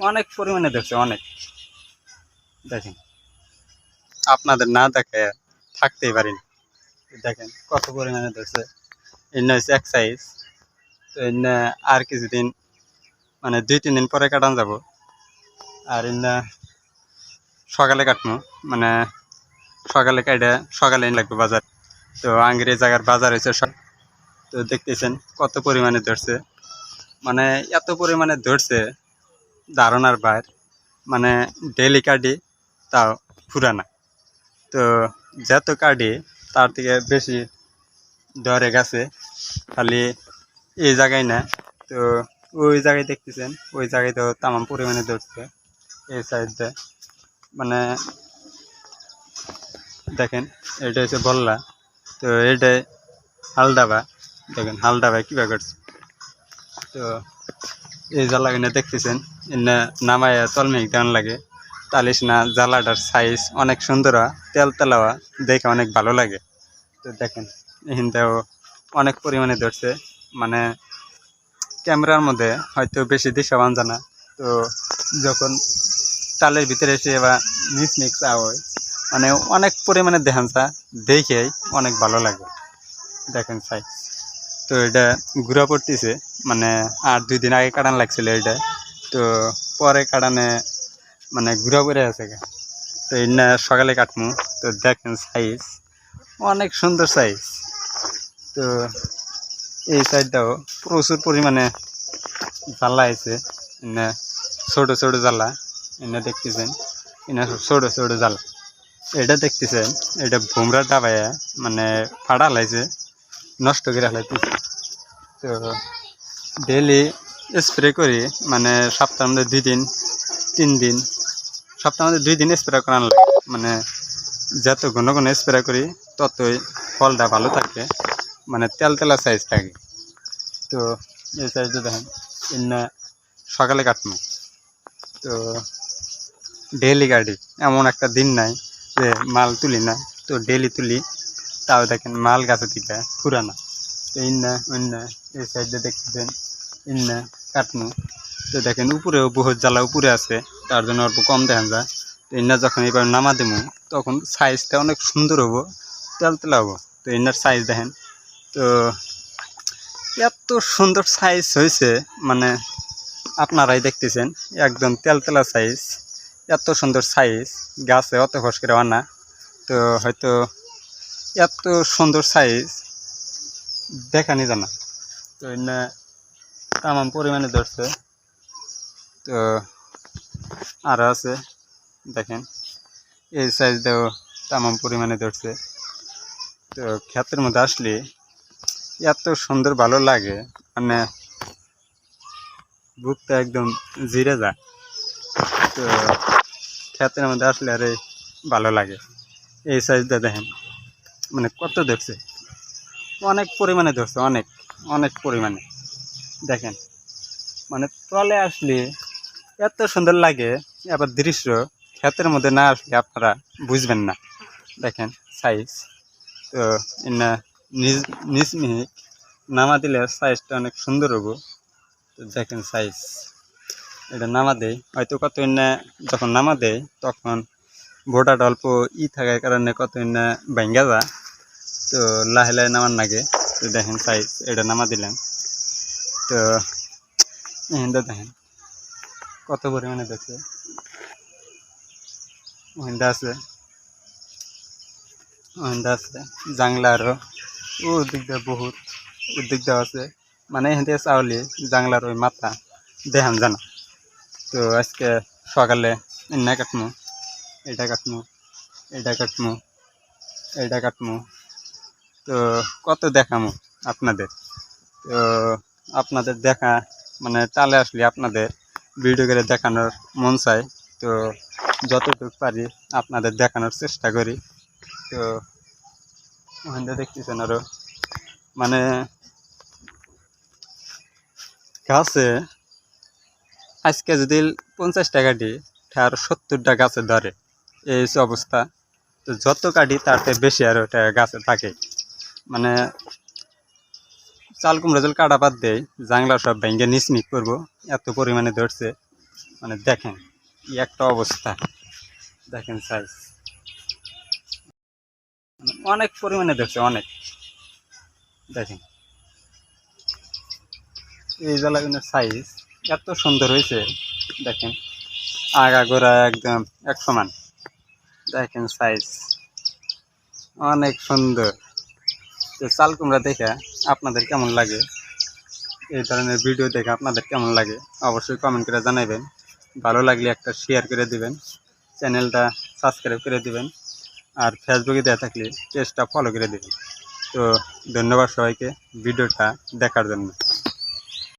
অনেক পরিমাণে ধরছে অনেক। দেখেন। আপনাদের না দেখে থাকতেই পারিনি দেখেন, কত পরিমাণে ধরছে। এনে হচ্ছে এক সাইজ তো এনে আর কিছুদিন মানে দুই, তিন দিন পরে কাটান যাব। আর এনে সকালে কাটবো। মানে সকালে কাটে সকালে লাগবে বাজার। তো আঙ্গির জায়গার বাজার হয়েছে তো দেখতেছেন কত পরিমাণে ধরছে। মানে এত পরিমাণে ধরছে ধারণার বাইর। মানে ডেলি কাটি তাও ফুরানা। তো যত কাটি, তার থেকে বেশি ধরে গেছে। খালি এই জায়গায় না। তো ওই জায়গায় দেখতেছেন, ওই জায়গায় তো তামাম পরিমাণে ধরছে এই সাইডে মানে দেখেন, এটা হচ্ছে বললা। তো এটাই হালডাবা দেখেন হালডাবা কীভাবে করছে। তো এই জ্বালা কিনে দেখতেছেন, এনে নামায় তলমেঘ দেওয়ান লাগে। তালিশ না জ্বালাটার সাইজ অনেক সুন্দর তেল তেলাওয়া, দেখে অনেক ভালো লাগে। তো দেখেন, এখানটাও অনেক পরিমাণে ধরছে। মানে ক্যামেরার মধ্যে হয়তো বেশি দৃশ্যমান জানা। তো যখন তালের ভিতরে এসে বা মিক্স মিক্স হয় মানে অনেক পরিমাণে দেখান চা দেখেই অনেক ভালো লাগে। দেখেন সাইজ তো এটা ঘুরা পড়তেছে। মানে আর দুই দিন আগে কাটান লাগছিল এটা তো পরে কাটানে মানে ঘুরা পড়ে আছে তো এটা সকালে কাটমু। তো দেখেন সাইজ অনেক সুন্দর সাইজ তো এই সাইডটাও প্রচুর পরিমাণে জ্বালা আছে। এনে ছোট ছোট জ্বালা। এনে দেখতেছেন। এনে ছোট ছোট জ্বালা। এটা দেখতেছেন। এটা ভুমরা ডাবাইয়া মানে ফাড়া লাইছে নষ্ট করে হালাইতেছে তো ডেলি স্প্রে করি মানে সপ্তাহের মধ্যে দুই দিন, তিন দিন। সপ্তাহের মধ্যে দুই দিন স্প্রে করান মানে যত ঘন ঘন স্প্রে করি, ততই ফলটা ভালো থাকে। মানে তেল তেলা সাইজ থাকে। তো এই সাইজটা দেখেন এনে সকালে কাটবো। তো ডেলি গাড়ি এমন একটা দিন নাই যে মাল তুলি না। তো ডেলি তুলি, তাও দেখেন মাল গাছে থেকে ফুরানা তো অন্যা এই সাইডে দেখতেছেন। ইন্না কাটনু তো দেখেন, উপরেও বহুত জ্বালা উপরে আছে, তার জন্য অল্প কম দেখা যায়। তো ইন্না যখন এবার নামা দেবো তখন সাইজটা অনেক সুন্দর হব তেল তেলা হব। তো ইন্নার সাইজ দেখেন, তো এত সুন্দর সাইজ হয়েছে মানে আপনারাই দেখতেছেন, একদম তেলতেলা সাইজ এত সুন্দর সাইজ গাছে অত খস করে আনা। তো হয়তো এত সুন্দর সাইজ দেখানি জানা। তো তামাম পরিমাণে ধরছে। তো আরও আছে, দেখেন। এই সাইজ দেও তামাম পরিমাণে ধরছে। তো ক্ষেতের মধ্যে আসলে এত সুন্দর ভালো লাগে মানে বুকটা একদম জিরে যায়। তো ক্ষেতের মধ্যে আসলে আরে ভালো লাগে। এই সাইজটা দেখেন মানে কত ধরছে? অনেক পরিমাণে ধরছে, অনেক অনেক পরিমাণে। দেখেন। মানে তলে আসলে এত সুন্দর লাগে, আবার দৃশ্য ক্ষেতের মধ্যে না আসলে আপনারা বুঝবেন না। দেখেন সাইজ তো এনা নিজ নিজ মিহিক নামা দিলে সাইজটা অনেক সুন্দর হব। তো দেখেন সাইজ এটা নামা দেয়। হয়তো কত এনে যখন নামা দেয়, তখন বোটাটা অল্প ই থাকার কারণে কত এনে ভেঙ্গা যা তো লাহে লাহে নামার লাগে তো দেখেন সাইজ এটা নামা দিলাম। তো এখানটা দেখেন, কত পরিমাণে দেখছে। ওখানটা আছে ওখানটা আছে, জাংলা আরও ওর দিক বহুত, ওর আছে। মানে এখান থেকে চাউলি, জাংলার ওই মাথা, দেখান জানা। তো আজকে সকালে এনে কাটমু এটা কাটমু এটা কাটমু এটা কাটমু। তো কত দেখামু আপনাদের? তো আপনাদের দেখা মানে টালে আসলে আপনাদের ভিডিও করে দেখানোর মন চায় তো যতটুকু পারি আপনাদের দেখানোর চেষ্টা করি। তো ওখানটা দেখতেছেন আরও। মানে গাছে, আজকে যদি পঞ্চাশ টাকা দিই আর সত্তরটা গাছে ধরে। এই অবস্থা। তো যত কাটি তার থেকে বেশি আর ওটা গাছে থাকে। মানে চাল কুমড়া জল কাটা বাদ দেয় জাংলা সব ভেঙে নিচমিক করব, এত পরিমাণে ধরছে। মানে দেখেন একটা অবস্থা। দেখেন সাইজ অনেক পরিমাণে ধরছে, অনেক। দেখেন। এই জালাগুলোর সাইজ এত সুন্দর হয়েছে, দেখেন। আগা গোড়া একদম এক সমান দেখেন সাইজ অনেক সুন্দর। চাল কুমড়া দেখে আপনাদের কেমন লাগে? এই ধরনের ভিডিও দেখে আপনাদের কেমন লাগে? অবশ্যই কমেন্ট করে জানাবেন। ভালো লাগলে একটা শেয়ার করে দিবেন। চ্যানেলটা সাবস্ক্রাইব করে দিবেন। আর ফেসবুকে দেওয়া থাকলে পেজটা ফলো করে দেবেন। তো ধন্যবাদ সবাইকে ভিডিওটা দেখার জন্য।